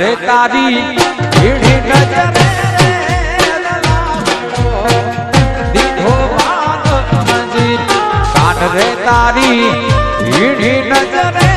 રે તારી ભીડી નજરે દીધો વાત તારી નજરે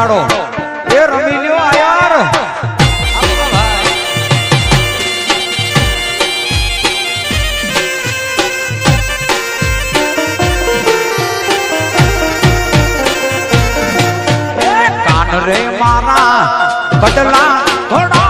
દાડો એ રમી લ્યો યાર. કાન રે મારા બદલા થોડા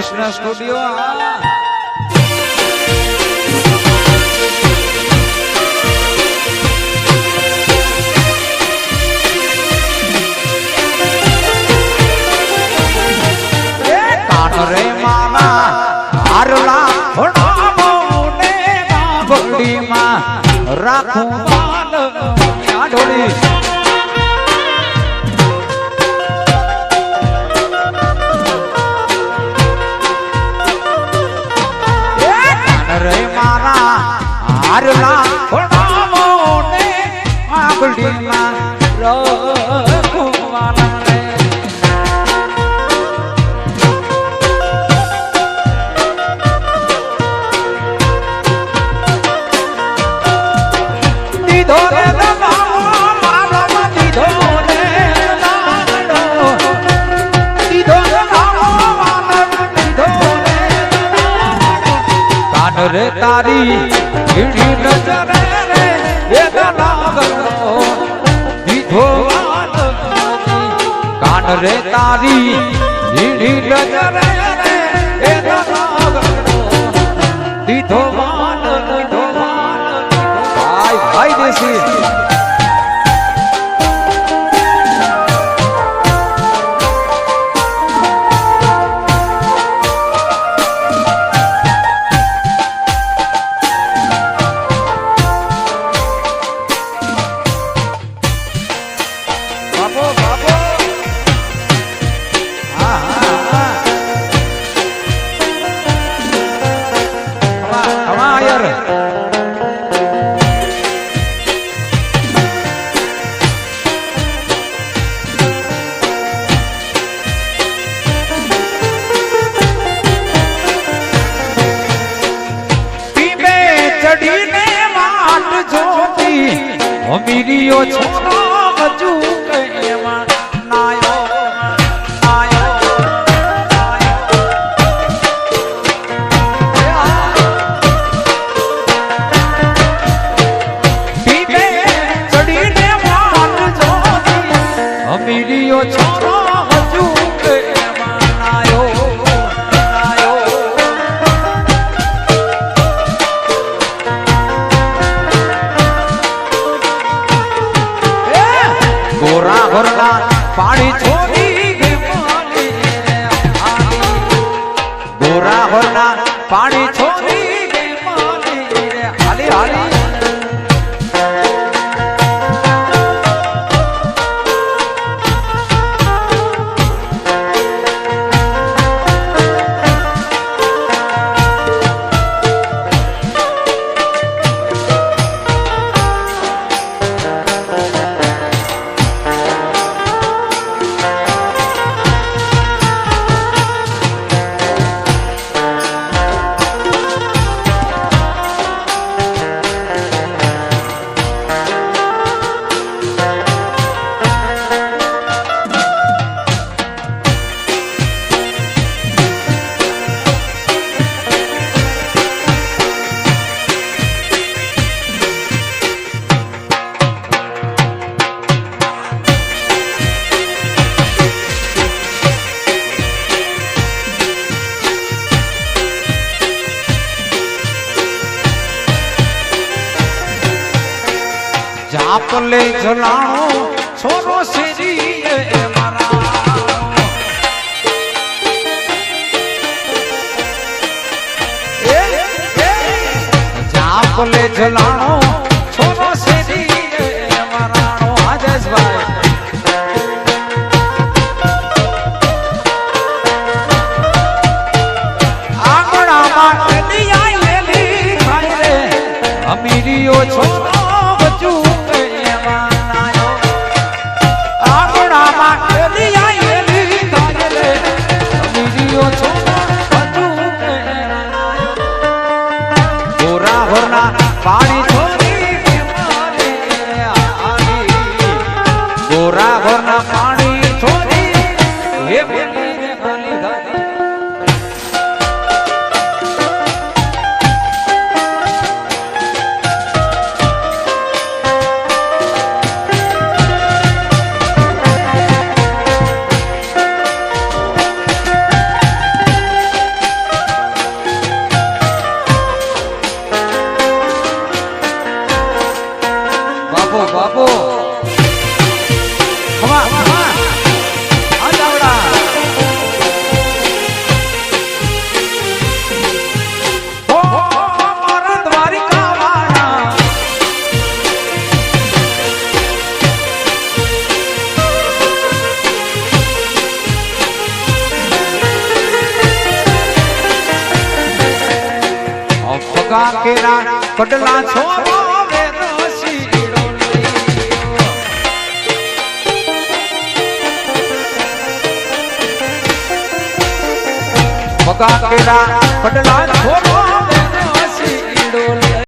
કૃષ્ણ સ્ટુડિયો આ રે મામા હારલા ભણાવો રાખું હારના ઘોડા મોને આંગળી અરે તારી ભીડી નજર રે દીધો કાન રે તારી ભીડી નજર રે દીધો દીધો ભાઈ ભાઈ દેશી. છો આપલે જલાણો છોરો શેરી મારા. આપલે જલાણો છોરો શેરી મારાણો. આજસભાઈ અમીરીઓ છોરો خالق કાકેરા પડલા છોરો કાકેરા પડલા છોરો